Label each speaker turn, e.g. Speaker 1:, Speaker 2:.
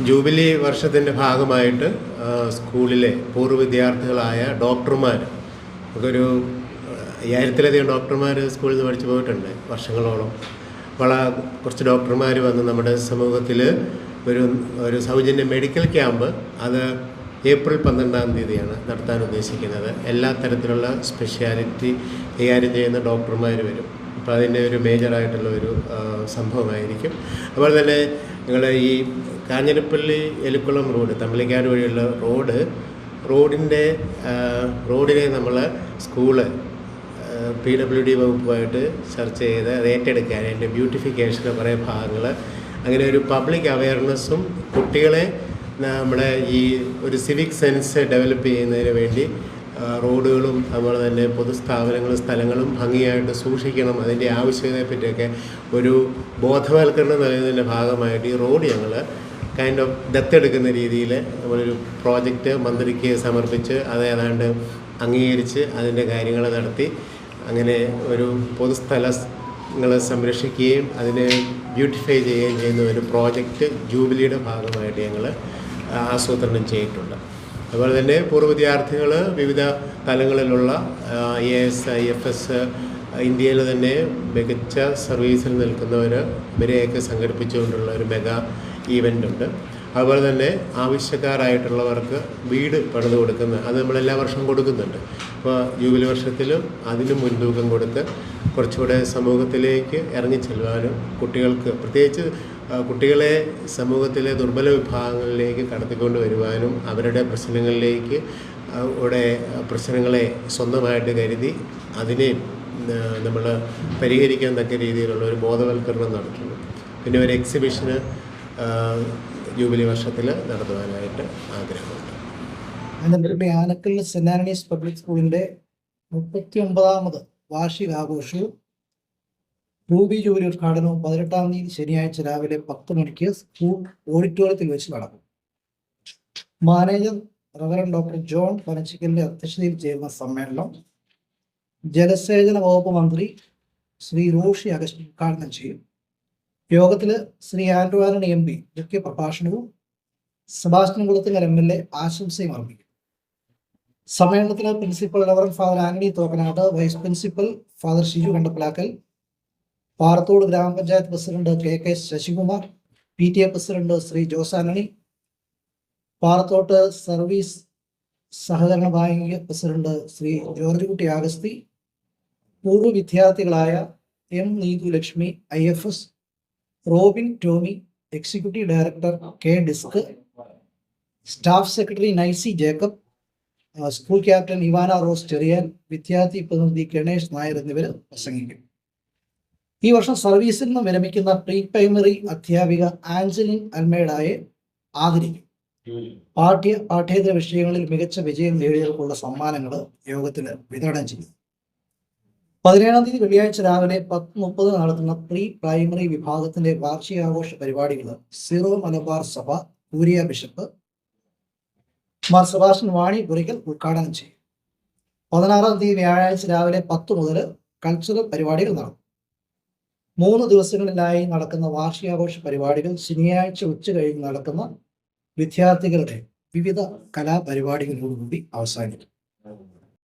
Speaker 1: Jubilee വർഷത്തിന്റെ ഭാഗമായിട്ട് സ്കൂളിലെ പൂർവ വിദ്യാർത്ഥികളായ ഡോക്ടർമാർ ഒരു അയ്യായിരത്തിലധികം ഡോക്ടർമാർ സ്കൂളിൽ നിന്ന് പഠിച്ചു പോയിട്ടുണ്ട് വർഷങ്ങളോളം. വള കുറച്ച് ഡോക്ടർമാർ വന്ന് നമ്മുടെ സമൂഹത്തിൽ ഒരു ഒരു സൗജന്യ മെഡിക്കൽ ക്യാമ്പ് അത് ഏപ്രിൽ പന്ത്രണ്ടാം തീയതിയാണ് നടത്താൻ ഉദ്ദേശിക്കുന്നത്. എല്ലാ തരത്തിലുള്ള സ്പെഷ്യാലിറ്റി കൈകാര്യം ചെയ്യുന്ന ഡോക്ടർമാർ വരും. അപ്പോൾ അതിന്റെ ഒരു മേജറായിട്ടുള്ള ഒരു സംഭവമായിരിക്കും. അതുപോലെ തന്നെ നിങ്ങൾ ഈ കാഞ്ഞിരപ്പള്ളി എലിക്കുളം റോഡ് തമ്മിലിക്കാട് വഴിയുള്ള റോഡ് റോഡിന്റെ റോഡിനെ നമ്മൾ സ്കൂൾ പി ഡബ്ല്യു ഡി വകുപ്പുമായിട്ട് ചർച്ച ചെയ്ത് അത് ഏറ്റെടുക്കാൻ അതിന്റെ ബ്യൂട്ടിഫിക്കേഷന്റെ കുറേ ഭാഗങ്ങൾ അങ്ങനെ ഒരു പബ്ലിക് അവയർനെസ്സും കുട്ടികളെ നമ്മുടെ ഈ ഒരു സിവിക് സെൻസ് ഡെവലപ്പ് ചെയ്യുന്നതിന് വേണ്ടി റോഡുകളും അതുപോലെ തന്നെ പൊതുസ്ഥാപനങ്ങളും സ്ഥലങ്ങളും ഭംഗിയായിട്ട് സൂക്ഷിക്കണം. അതിന്റെ ആവശ്യകതയെപ്പറ്റിയൊക്കെ ഒരു ബോധവൽക്കരണം നൽകുന്നതിന്റെ ഭാഗമായിട്ട് ഈ റോഡ് ഞങ്ങൾ കൈൻഡ് ഓഫ് ദത്തെടുക്കുന്ന രീതിയിൽ നമ്മളൊരു പ്രോജക്റ്റ് മന്ത്രിക്ക് സമർപ്പിച്ച് അതേതാണ്ട് അംഗീകരിച്ച് അതിന്റെ കാര്യങ്ങൾ നടത്തി അങ്ങനെ ഒരു പൊതുസ്ഥലങ്ങളെ സംരക്ഷിക്കുകയും അതിനെ ബ്യൂട്ടിഫൈ ചെയ്യുകയും ചെയ്യുന്ന ഒരു പ്രോജക്റ്റ് ജൂബിലിയുടെ ഭാഗമായിട്ട് ഞങ്ങൾ ആസൂത്രണം ചെയ്തിട്ടുണ്ട്. അതുപോലെ തന്നെ പൂർവ വിദ്യാർത്ഥികൾ വിവിധ തലങ്ങളിലുള്ള I S I F S ഇന്ത്യയിൽ തന്നെ മികച്ച സർവീസിൽ നിൽക്കുന്നവർ ഇവരെയൊക്കെ സംഘടിപ്പിച്ചുകൊണ്ടുള്ള ഒരു മെഗാ ഈവന്റ് ഉണ്ട്. അതുപോലെ തന്നെ ആവശ്യക്കാരായിട്ടുള്ളവർക്ക് വീട് പണിത് കൊടുക്കുന്ന അത് നമ്മൾ എല്ലാ വർഷവും കൊടുക്കുന്നുണ്ട്. അപ്പോൾ ജൂബിലി വർഷത്തിലും അതിന് മുൻതൂക്കം കൊടുത്ത് കുറച്ചുകൂടെ സമൂഹത്തിലേക്ക് ഇറങ്ങി ചെല്ലുവാനും കുട്ടികൾക്ക് പ്രത്യേകിച്ച് കുട്ടികളെ സമൂഹത്തിലെ ദുർബല വിഭാഗങ്ങളിലേക്ക് കടത്തിക്കൊണ്ട് വരുവാനും അവരുടെ പ്രശ്നങ്ങളിലേക്ക് അവിടെ പ്രശ്നങ്ങളെ സ്വന്തമായിട്ട് കരുതി അതിനെ നമ്മൾ പരിഹരിക്കാൻ തക്ക രീതിയിലുള്ള ഒരു ബോധവൽക്കരണം നടത്തുന്നു. പിന്നെ ഒരു എക്സിബിഷന് ജൂബിലി വർഷത്തിൽ നടത്തുവാനായിട്ട് ആഗ്രഹമുണ്ട്.
Speaker 2: ആനക്കൽ സെന്റ് ആന്റണീസ് പബ്ലിക് സ്കൂളിന്റെ മുപ്പത്തി ഒമ്പതാമത് വാർഷികാഘോഷവും റൂബി ജൂബിലി ഉദ്ഘാടനവും പതിനെട്ടാം തീയതി ശനിയാഴ്ച രാവിലെ പത്ത് മണിക്ക് സ്കൂൾ ഓഡിറ്റോറിയത്തിൽ വെച്ച് നടക്കും. മാനേജർ റവറൻ ഡോക്ടർ ജോൺ പനച്ചിക്കലിന്റെ അധ്യക്ഷതയിൽ ചേരുന്ന സമ്മേളനം. ജലസേചന വകുപ്പ് മന്ത്രി ശ്രീ റോഷി അഗസ്റ്റ് ഉദ്ഘാടനം ചെയ്യും. യോഗത്തിൽ ശ്രീ ആൻഡ്രു എം പി മുഖ്യ പ്രഭാഷണവും Sebastian Kulathinkal M L A ആശംസയും അർപ്പിക്കും. സമ്മേളനത്തിൽ principal reverend father Antony Thokkanad vice principal father Shiju Kandappalakkal Parathodu ഗ്രാമപഞ്ചായത്ത് president K K Sasikumar P T A president Shri Josanani Parathodu service സഹകരണ bank president Shri George Kutty Augusthy പൂർവ വിദ്യാർത്ഥികളായ M Neethu Lakshmi I F S Robin Tomy executive director K DISC staff secretary Naisy Jacob school captain Ivana Rose Cherian വിദ്യാർത്ഥി പ്രതിനിധി ഗണേഷ് നായർ എന്നിവർ പ്രസംഗിക്കും. ഈ വർഷം സർവീസിൽ നിന്ന് വിരമിക്കുന്ന പ്രീ പ്രൈമറി അധ്യാപിക ആഞ്ചലിൻ അൽമേഡായെ ആദരിക്കും. പാഠ്യ പാഠ്യേതര വിഷയങ്ങളിൽ മികച്ച വിജയം നേടിയവർക്കുള്ള സമ്മാനങ്ങൾ യോഗത്തിൽ വിതരണം ചെയ്യും. പതിനേഴാം തീയതി വെള്ളിയാഴ്ച രാവിലെ പത്ത് മുപ്പത് നടത്തുന്ന പ്രീ പ്രൈമറി വിഭാഗത്തിന്റെ വാർഷികാഘോഷ പരിപാടികൾ സിറോ മലബാർ സഭ പൂരിയ ബിഷപ്പ് മാർ സെബാസ്റ്റ്യൻ വാണി കുറിക്കൽ ഉദ്ഘാടനം ചെയ്യും. പതിനാറാം തീയതി വ്യാഴാഴ്ച രാവിലെ പത്ത് മുതൽ കൾച്ചറൽ പരിപാടികൾ നടക്കും. മൂന്ന് ദിവസങ്ങളിലായി നടക്കുന്ന വാർഷികാഘോഷ പരിപാടികൾ ശനിയാഴ്ച ഉച്ച കഴിഞ്ഞ് നടക്കുന്ന വിദ്യാർത്ഥികളുടെ വിവിധ കലാപരിപാടികളോടുകൂടി അവസാനിക്കും.